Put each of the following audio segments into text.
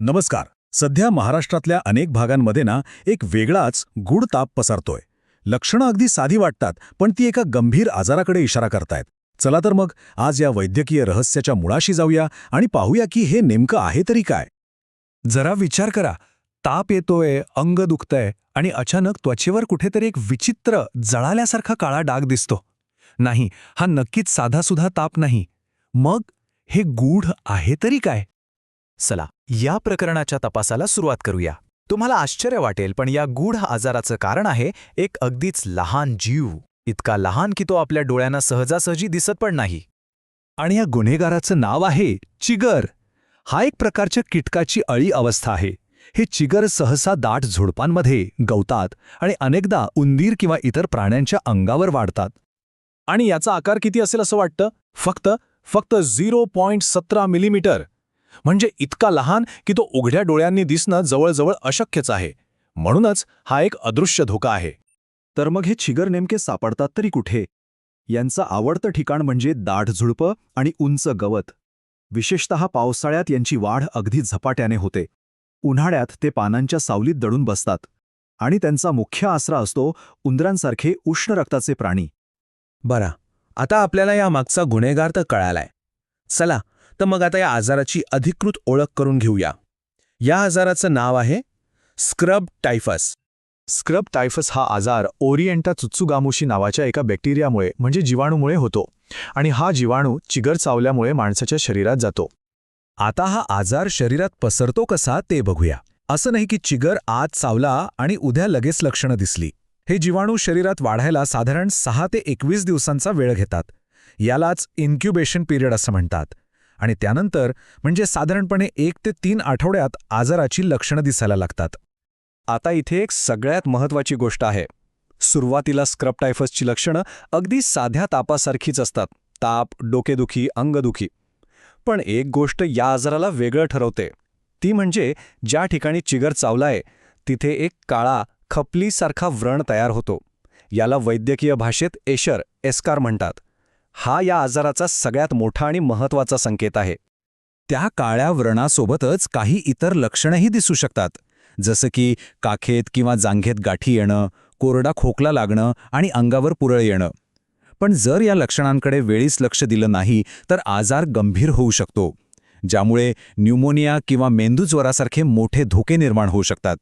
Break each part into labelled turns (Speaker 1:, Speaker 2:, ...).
Speaker 1: नमस्कार. सध्या महाराष्ट्रातल्या अनेक भागांमध्ये ना एक वेगळाच गूढ ताप पसरतोय. लक्षणं अगदी साधी वाटतात पण ती एका गंभीर आजाराकडे इशारा करतायत. चला तर मग आज या वैद्यकीय रहस्याच्या मुळाशी जाऊया आणि पाहूया की हे नेमकं आहे तरी काय.
Speaker 2: जरा विचार करा. ताप येतोय अंग दुखतंय आणि अचानक त्वचेवर कुठेतरी एक विचित्र जळाल्यासारखा काळा डाग दिसतो. नाही हा नक्कीच साधासुधा ताप नाही. मग हे गूढ आहे तरी काय?
Speaker 3: चला या प्रकरणाच्या तपासाला सुरुवात करूया. तुम्हाला आश्चर्य वाटेल पण या गूढ आजाराचं कारण आहे एक अगदीच लहान जीव. इतका लहान की तो आपल्या डोळ्यांना सहजासहजी दिसत पण नाही.
Speaker 2: आणि या गुन्हेगाराचं नाव आहे चिगर. हा एक प्रकारच्या कीटकाची अळी अवस्था आहे. हे चिगर सहसा दाट झुडपांमध्ये गवतात आणि अनेकदा उंदीर किंवा इतर प्राण्यांच्या अंगावर वाढतात.
Speaker 1: आणि याचा आकार किती असेल असं वाटतं? फक्त फक्त झिरो पॉईंट सतरा मिलीमीटर म्हणजे इतका लहान की तो उघड्या डोळ्यांनी दिसणं जवळजवळ अशक्यच आहे. म्हणूनच हा एक अदृश्य धोका आहे. तर मग हे छिगर नेमके सापडतात तरी कुठे? यांचं आवडतं ठिकाण म्हणजे दाढ झुडपं आणि उंच गवत. विशेषतः पावसाळ्यात यांची वाढ अगदी झपाट्याने होते. उन्हाळ्यात ते पानांच्या सावलीत दडून बसतात. आणि त्यांचा मुख्य आसरा असतो उंदरांसारखे उष्ण रक्ताचे प्राणी.
Speaker 4: बरा आता आपल्याला या मागचा गुन्हेगार तर कळालाय. चला तर मग आता या आजाराची अधिकृत ओळख करून घेऊया. या आजाराचं नाव आहे स्क्रब टायफस.
Speaker 1: स्क्रब टायफस हा आजार ओरिएंटा चुत्सुगामुशी नावाच्या एका बॅक्टेरियामुळे म्हणजे जीवाणूमुळे होतो आणि हा जीवाणू चिगर चावल्यामुळे माणसाच्या शरीरात जातो.
Speaker 2: आता हा आजार शरीरात पसरतो कसा ते बघूया. असं नाही की चिगर आज चावला आणि उद्या लगेच लक्षणं दिसली. हे जीवाणू शरीरात वाढायला साधारण सहा ते एकवीस दिवसांचा वेळ घेतात. यालाच इन्क्युबेशन पिरियड असं म्हणतात. आणि त्यानंतर म्हणजे साधारणपणे एक ते तीन आठवड्यात आजाराची लक्षणं दिसायला लागतात.
Speaker 1: आता इथे एक सगळ्यात महत्वाची गोष्ट आहे. सुरुवातीला स्क्रब टायफसची लक्षणं अगदी साध्या तापासारखीच असतात. ताप डोकेदुखी अंगदुखी. पण एक गोष्ट या आजाराला वेगळं ठरवते. ती म्हणजे ज्या ठिकाणी चिगर चावलाय तिथे एक काळा खपलीसारखा व्रण तयार होतो. याला वैद्यकीय भाषेत एशर एस्कार म्हणतात. हा या आजाराचा सगळ्यात मोठा आणि महत्त्वाचा संकेत आहे.
Speaker 2: त्या काळ्या व्रणासोबतच काही इतर लक्षणंही दिसू शकतात. जसं की काखेत किंवा जांघेत गाठी येणं कोरडा खोकला लागणं आणि अंगावर पुरळ येणं. पण जर या लक्षणांकडे वेळीच लक्ष दिलं नाही तर आजार गंभीर होऊ शकतो ज्यामुळे न्यूमोनिया किंवा मेंदूज्वरासारखे मोठे धोके निर्माण होऊ शकतात.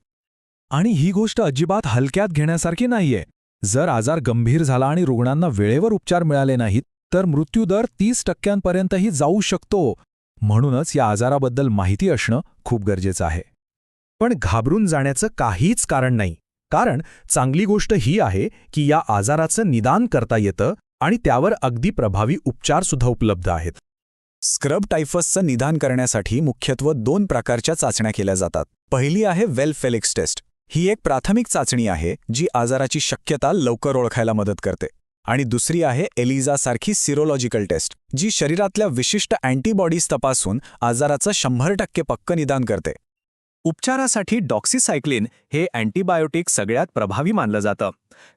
Speaker 2: आणि ही गोष्ट अजिबात हलक्यात घेण्यासारखी नाहीये. जर आजार गंभीर झाला आणि रुग्णांना वेळेवर उपचार मिळाले नाहीत तर मृत्यूदर तीस टक्क्यांपर्यंतही जाऊ शकतो. म्हणूनच या आजाराबद्दल माहिती असणं खूप गरजेचं आहे. पण घाबरून जाण्याचं काहीच कारण नाही. कारण चांगली गोष्ट ही आहे की या आजाराचं निदान करता येतं आणि त्यावर अगदी प्रभावी उपचारसुद्धा उपलब्ध आहेत.
Speaker 5: स्क्रब टायफसचं निदान करण्यासाठी मुख्यत्व दोन प्रकारच्या चाचण्या केल्या जातात. पहिली आहे वेल फेलिक्स टेस्ट. ही एक प्राथमिक चाचणी आहे जी आजाराची शक्यता लवकर ओळखायला मदत करते. आणि दुसरी आहे एलिझासारखी सिरोलॉजिकल टेस्ट जी शरीरातल्या विशिष्ट अँटीबॉडीज तपासून आजाराचं शंभर टक्के पक्क निदान करते.
Speaker 3: उपचारासाठी डॉक्सिसायक्लिन हे अँटीबायोटिक सगळ्यात प्रभावी मानलं जातं.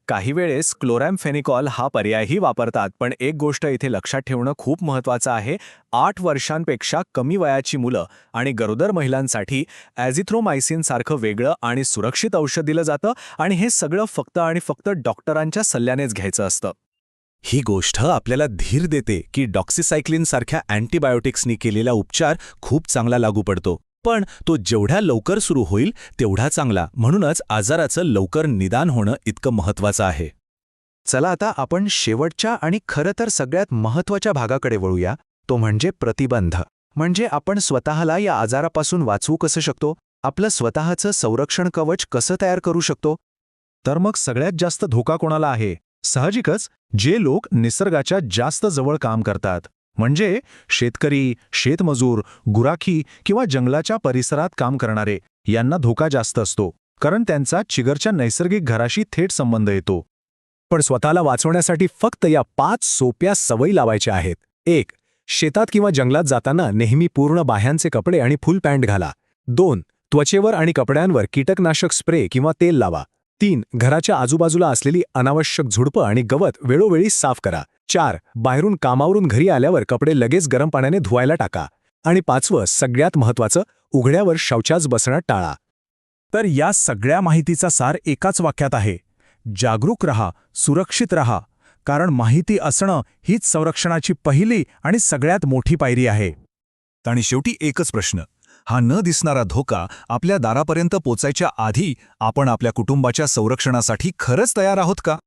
Speaker 3: काही वेळेस क्लोरॅमफेनिकॉल हा पर्यायही वापरतात पण एक गोष्ट इथे लक्षात ठेवणं खूप महत्त्वाचं आहे. आठ वर्षांपेक्षा कमी वयाची मुलं आणि गरोदर महिलांसाठी ॲझिथ्रोमायसिनसारखं वेगळं आणि सुरक्षित औषध दिलं जातं आणि हे सगळं फक्त आणि फक्त डॉक्टरांच्या सल्ल्यानेच घ्यायचं असतं.
Speaker 2: ही गोष्ट आपल्याला धीर देते की डॉक्सिसायक्लिनसारख्या अँटीबायोटिक्सनी केलेला उपचार खूप चांगला लागू पडतो. पण तो जेवढ्या लवकर सुरू होईल तेवढा चांगला. म्हणूनच आजाराचं लवकर निदान होणं इतकं महत्वाचं आहे.
Speaker 3: चला आता आपण शेवटच्या आणि खरं तर सगळ्यात महत्त्वाच्या भागाकडे वळूया. तो म्हणजे प्रतिबंध. म्हणजे आपण स्वतःला या आजारापासून वाचवू कसं शकतो? आपलं स्वतःचं संरक्षण कवच कसं तयार करू शकतो?
Speaker 1: तर मग सगळ्यात जास्त धोका कोणाला आहे? साहजिकच जे लोक निसर्गाच्या जास्त जवळ काम करतात. म्हणजे शेतकरी शेतमजूर गुराखी किंवा जंगलाच्या परिसरात काम करणारे यांना धोका जास्त असतो कारण त्यांचा चिगरच्या नैसर्गिक घराशी थेट संबंध येतो. पण स्वतःला वाचवण्यासाठी फक्त या पाच सोप्या सवयी लावायच्या आहेत. एक शेतात किंवा जंगलात जाताना नेहमी पूर्ण बाह्यांचे कपडे आणि फुल पॅन्ट घाला. दोन त्वचेवर आणि कपड्यांवर कीटकनाशक स्प्रे किंवा तेल लावा. तीन घराच्या आजूबाजूला असलेली अनावश्यक झुडपं आणि गवत वेळोवेळी साफ करा. चार बाहेरून कामावरून घरी आल्यावर कपडे लगेच गरम पाण्याने धुवायला टाका.
Speaker 3: आणि पाचवं सगळ्यात महत्वाचं उघड्यावर शौचास बसणं टाळा.
Speaker 6: तर या सगळ्या माहितीचा सार एकाच वाक्यात आहे. जागरूक रहा सुरक्षित रहा. कारण माहिती असणं हीच संरक्षणाची पहिली आणि सगळ्यात मोठी पायरी आहे.
Speaker 2: आणि शेवटी एकच प्रश्न. हा न दिसणारा धोका आपल्या दारापर्यंत पोचायच्या आधी आपण आपल्या कुटुंबाच्या संरक्षणासाठी खरंच तयार आहोत का?